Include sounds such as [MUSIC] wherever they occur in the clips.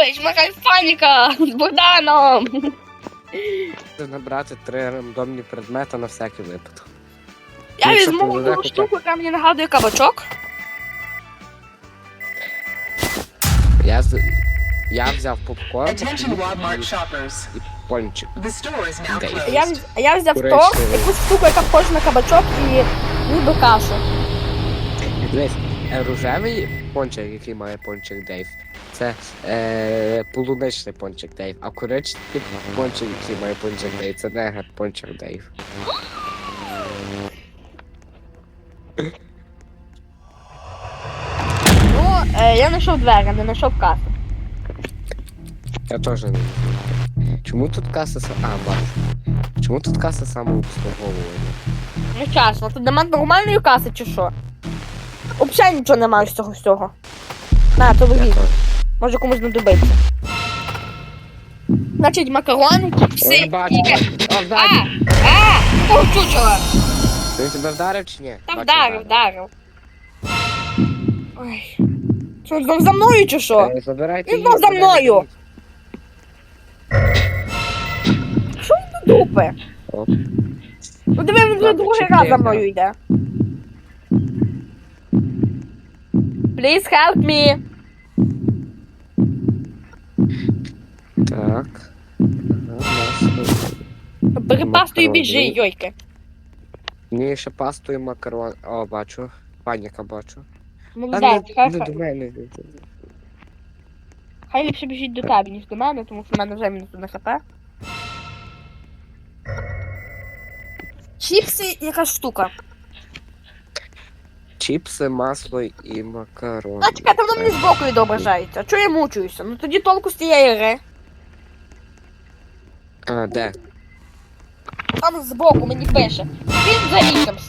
Ой, якась паніка з Богданом. Набрати три рандомні предмети на всякий випадок. Я Якщо візьму одну хоча б. штуку, яка мені нагадує кабачок. Я з... Я взяв попкорн Attention Walmart і, shoppers. і пончик. The store is now Okay. А я, вз- я взяв то, Коричневий. якусь штуку, яка схожа на кабачок і ніби кашу. Дивись, е, рожевий пончик, який має пончик Дейв. Це е, полуничний пончик Дейв, а коричневий пончик, який має пончик Дейв, це не пончик Дейв. Ну, е, я знайшов двері, не знайшов касу. Я теж не знаю. Чому тут каса са- А, бачу. Чому тут каса самообслуговування? Не чесно, тут нема нормальної каси чи що? Взагалі нічого немає з цього всього. На, то Я теж. Може комусь знадобиться. Значить, макарони, чіпси. Бачу, і- бачу. О, А! ззаді! А! О, чучела! Він тебе вдарив чи ні? Та Бачу, вдарив, вдарив. Ой. Що, знов за мною чи що? Е, Забирайте Він її, знов за забирайте мною. її. Що він до дупи? Оп. Ну диви, він вже Ладно, другий чіпляй, раз за мною йде. Please help me. Так. Бери пасту і біжи, йойки. Мені ще пасту і макарон. О, бачу. Паніка бачу. Та Молодець, не, Ну, хай, не хай, до мене. хай ліпше біжить до тебе, ніж до мене, тому що в мене вже мінус на хп. Чіпси якась штука. Чіпси, масло і макарони. А чекайте, воно мені збоку відображається. Чого я мучуюся? Ну тоді толку з тієї гри. А, де? Там збоку мені пише. Він за лікамс.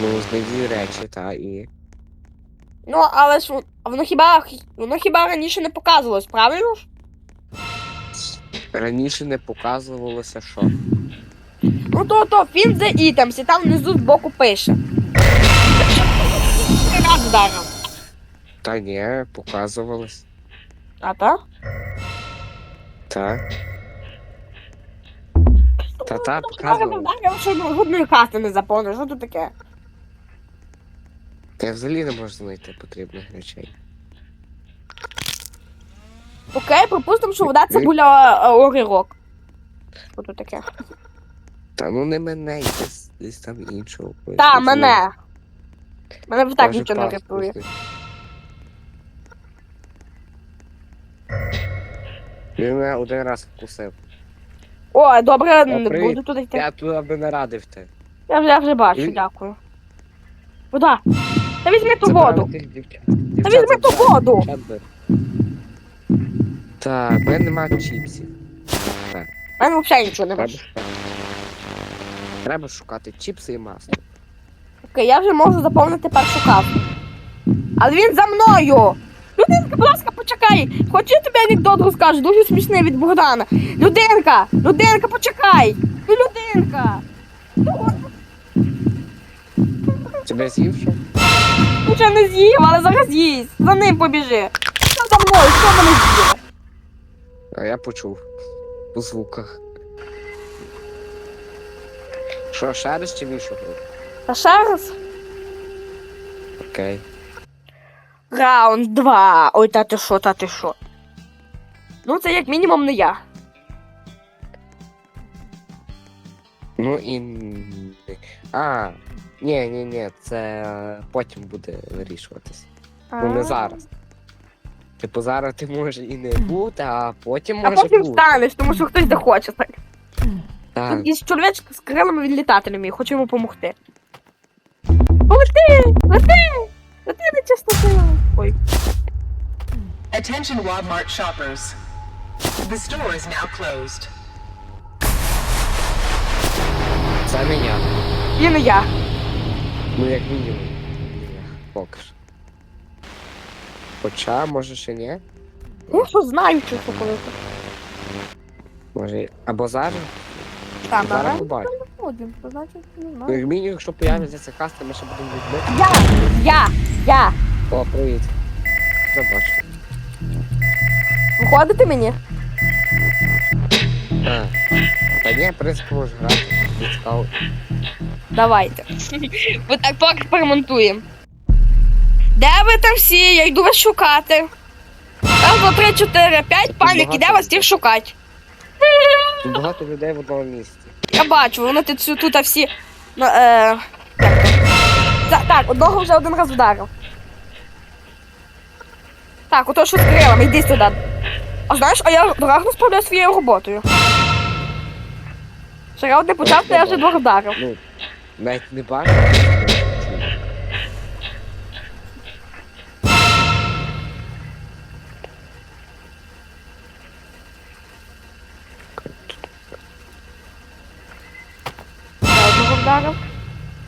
Ну, знайди речі, та і. Ну, але ж воно хіба воно хіба раніше не показувалось, правильно ж? Раніше не показувалося, що. Ну то то він за ітемс, і там внизу збоку пише. Раз. Та ні, показувалось. А то? Так. Та та показувалось. вдарив, ну, жодної карти не заповнив, що тут таке? Я взагалі не можу знайти потрібних речей. Окей, припустимо, що вода це була е, огірок. Що тут таке? Та ну не мене, десь, десь там іншого. Та, мене. Мене вже так нічого не рятує. Він мене один раз вкусив. О, добре, не привіт. буду туди йти. Я туди би не радив ти. Я вже, я вже бачу, Він- дякую. Вода. Та візьми ту воду. Та візьми ту воду. Так, в мене нема чіпсів. Так, У мене взагалі нічого не треба бачу. шукати. Треба шукати чіпси і масло. Окей, я вже можу заповнити першу карту. Але він за мною! Людинка, будь ласка, почекай! Хочу я тобі анекдот розкажу, дуже смішний від Богдана. Людинка! Людинка, почекай! Ну, людинка! Тебе з'їв що? Ну, ще не з'їв, але зараз їсть. За ним побіжи. Що за мною? Що мене з'їв? А я почув. По звуках. Що, раз чи гру? Та ще раз. Окей. Раунд 2. Ой, та ти що, та ти що. Ну, це як мінімум не я. Ну і. А. Ні, ні, ні, це е, потім буде вирішуватись. Ну не зараз. Типу зараз ти може і не бути, а потім може. А потім бути. встанеш, тому що хтось захоче так. Так. Тут із чоловічка з крилами відлітати не вміє, хочу йому допомогти. Лети! Лети! Лети на чистоту! Ой. Attention Walmart shoppers. The store is now closed. Це не я. І не я. Ну як мінімум. Не я. Поки що. Хоча, може ще ні. Я що знаю, що це коли. Може. Або зараз. Там, зараз зараз побачимо. ходимо, то значить не Ну, знаю. як мінімум, якщо появляться ця каста, ми ще будемо відбити. Я! Я! Я! О, привіт. Забачу. Виходите мені? А. Та ні, в принципі, можеш грати. Цікаво. Давайте. [LAUGHS] Ви так поекспериментуємо. Де ви там всі? Я йду вас шукати. Раз, два, три, чотири, п'ять, паніки, де вас всіх шукати? Тут багато людей в одному місці. Я бачу, вони тут, тут всі. Ну, е, як то? Та- так, одного вже один раз вдарив. Так, ото що з крилами, йди сюди. А знаєш, а я гарно справляю своєю роботою. Ще раунд не почав, то я вже двох вдарив. Ну, навіть не бачу. Я одного вдарив.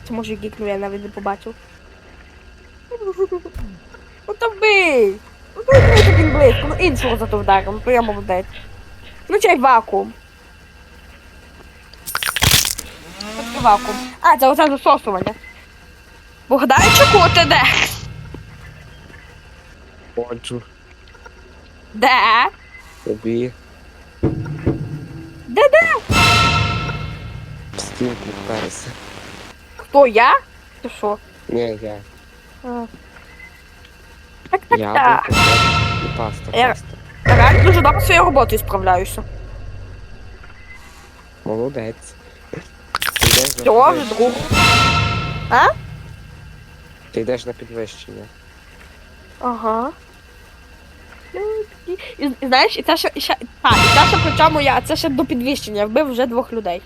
Це може гікнув, я навіть не побачив. Ну то вбий! Ну то він близько, ну іншого зато вдарив, ну то я молодець. Ну чай вакуум. Що вакуум? А, це оце засосування. Богданчику, ти де? Ходжу Де? тобі Де де? в стінку вперся. Хто я? Ти що? Ні, я. А. Так, так, Я так. був і паста, Я- паста. Я реально дуже добре своєю роботою справляюся. Молодець. Ти йдеш на підвищення. друг? А? Ти йдеш на підвищення. Ага. І, і, знаєш, і це ще, і ще, та, і це ще причому я, це ще до підвищення, я вбив вже двох людей.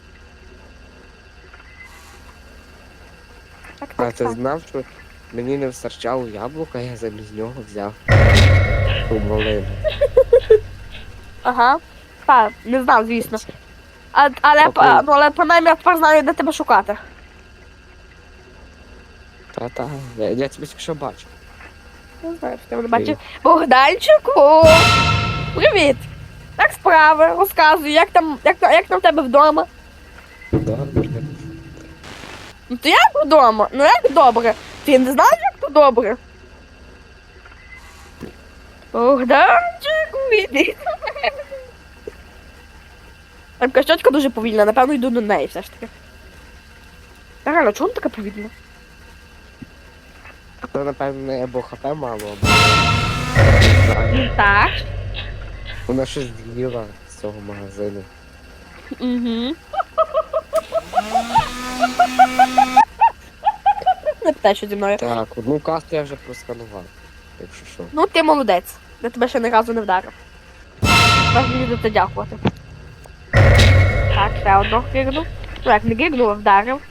Так, А так, ти так. знав, що мені не вистачало яблука, я замість нього взяв малину. Ага. Так, не знав, звісно. А, але, Окей. а, ну, але принаймні я тепер знаю, де тебе шукати. Та-та, я, я тебе тільки що бачу. Не знаю, що ти мене бачив. Богданчику! Привіт! Як справи? Розказуй, як там, як, як там в тебе вдома? Добре. Ну то як вдома? Ну як добре? Ти не знаєш, як то добре? Богданчику, іди. Там кащочка дуже повільна, напевно йду до неї все ж таки. Та реально, чому вона така повільна? То, напевно, або хп мало, або... Так. Вона щось з'їла з цього магазину. Угу. Не питай, що зі мною. Так, одну касту я вже просканував. Якщо що. Ну, ти молодець. Я тебе ще ні разу не вдарив. Можна мені за це дякувати. Так, ще одного гигнув. Ну, як не гигнув, а вдарив.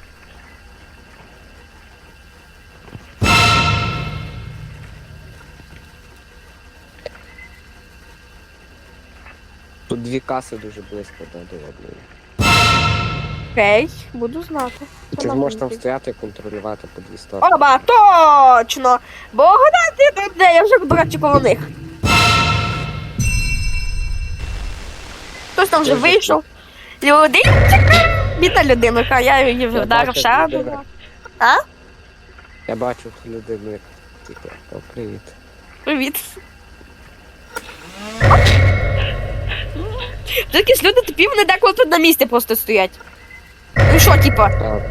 Тут дві каси дуже близько до одної. Окей, буду знати. Ти зможеш там стояти і контролювати по дві сторони. Оба, точно! Богдан, ти тут де? Я вже, до коло них. Хтось там вже вийшов. Людинчика! Бідна людинка, я її вже вдарив ще. А? Я бачу людину, як типу, о, привіт. Привіт. Тут якісь люди тупі, вони деколи тут на місці просто стоять. Ну що, типа, Так.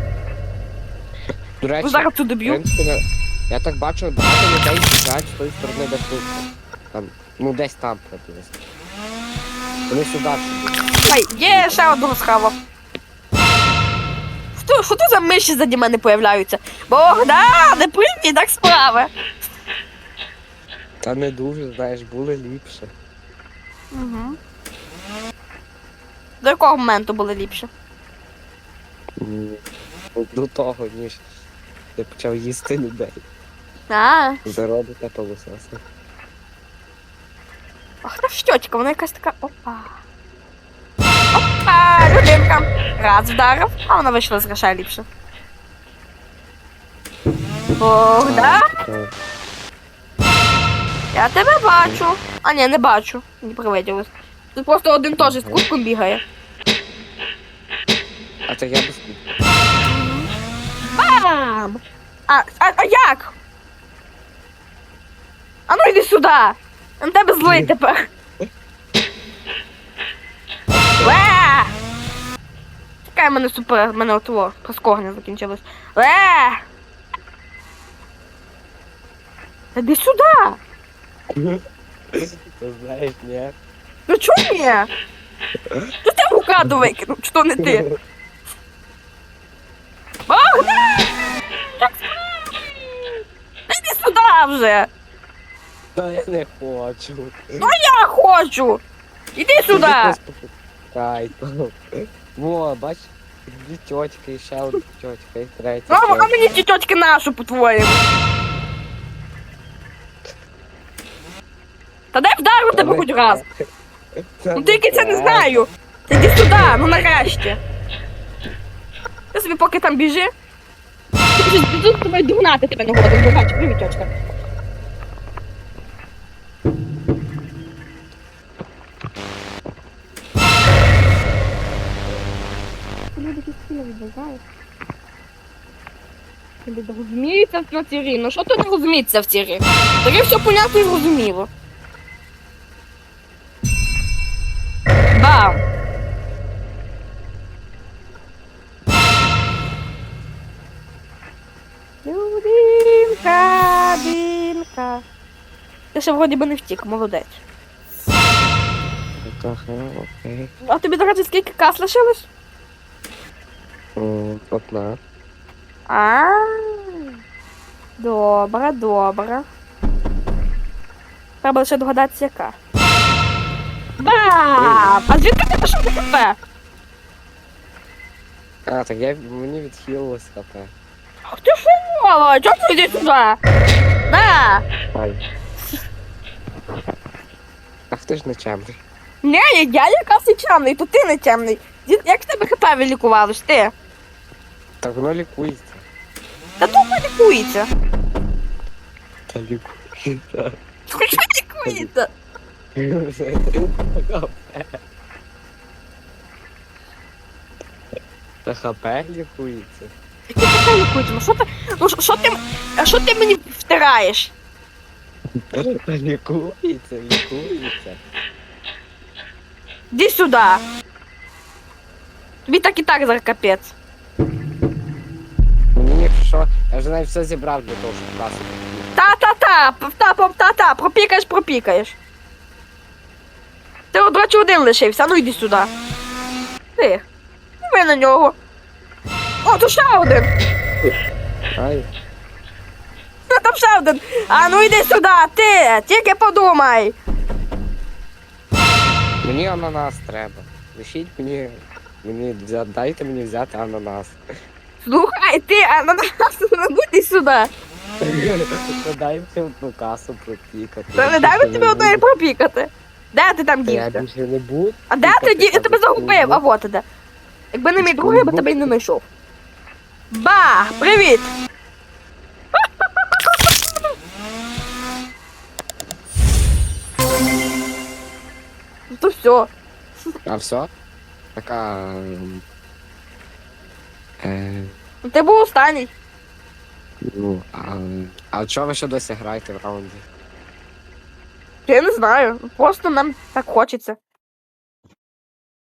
До речі, ви зараз тут в доб'ю. принципі, на- я так бачу, багато людей біжать з тої сторони, де тут. Там, ну десь там приблизно. Вони сюди всі. Ай, є ще одного схавав. Що, що тут за миші заді мене появляються? Богдане, привіт, так справи. Та не дуже, знаєш, були ліпше. Угу. До якого моменту було ліпше? До того, ніж я почав їсти людей. А, Зароди та пилососи. ах, та щочка, вона якась така. Опа. Опа, людинка. Раз вдарив, а вона вийшла з грошей ліпше. Богдан, так. я тебе бачу. А ні, не бачу. Не привиділось. Тут просто один теж з кубком бігає. А це я без Бам! А, а, а як? А ну йди сюди! На тебе злий тепер. Ле! Чекай мене супер, мене отво проскогне закінчилось. Ле! Іди сюди! Ти знаєш, ні? Ну чого ні? Ну ти в рука викинув, чи не ти? Іди вже! Та я не хочу. Ну я хочу! Іди сюди! Кай, Во, бач, дві тьотьки, і ще одна тьотька, і третя. Ну, а тьотька. мені ці тьотки нашу, по-твоєму. Та дай вдарю тебе хоч раз. Ну тільки це не знаю. Йди сюди, ну нарешті. Ти собі поки там біжи. Ти біжу з тобою догнати тебе не годин, бо бачу, привіт, тьочка. Люди якісь сильно відбувають. Люди розуміються в грі. Ну що тут не розуміється в цій грі? Тобі все понятно і зрозуміло. Бам! Динка. Ти ще вроді би не втік, молодець. Окей. А тобі, до речі, скільки кас лишилось? М, Одна. А. Добре, добре. Треба лише догадатися, яка. Бам! А звідки ти пішов до ХП? А, так я мені відхилилось хп. Ах ти що? Чого ти йди сюди? Ай. А хто ж не чемний? Не, я, я якраз і чемний, то ти не чемний. Дід- Як в тебе ХП вилікувалось, ти? Так воно лікується. Та тупо лікується. Та лікується. [LAUGHS] Що лікується? Та хп лікується. ХП лікується? Ну що ти, ну що- ти, а що ти мені втираєш? Та лікується, лікується. Іди сюди. Тобі так і так зараз капець. Мені що, я вже навіть все зібрав для того, щоб класу. Та-та-та, та та-та, пропікаєш, пропікаєш. Ти, до речі, один лишився, ну йди сюди. Ти. Ви на нього. О, то ще один. Ай, там ще один. А ну йди сюди, ти, тільки подумай. мені ананас треба. Лишіть мені, мені взя- дайте мені взяти ананас. Слухай, ти, а на нас [LAUGHS] ну йди сюди. Дай мені одну касу пропікати. Та не дай мені тобі одної пропікати. Де ти там Та Я дівся? більше не буду. А де ти дів? Я тебе загубив, а вот де. Якби не мій другий, я би тебе й не знайшов. Ба! Привіт! Ну то все. А все? Така. Е, Ну, Ти був останній. ну, а, а чого ви ще досі граєте в раунді? Я не знаю. Просто нам так хочеться.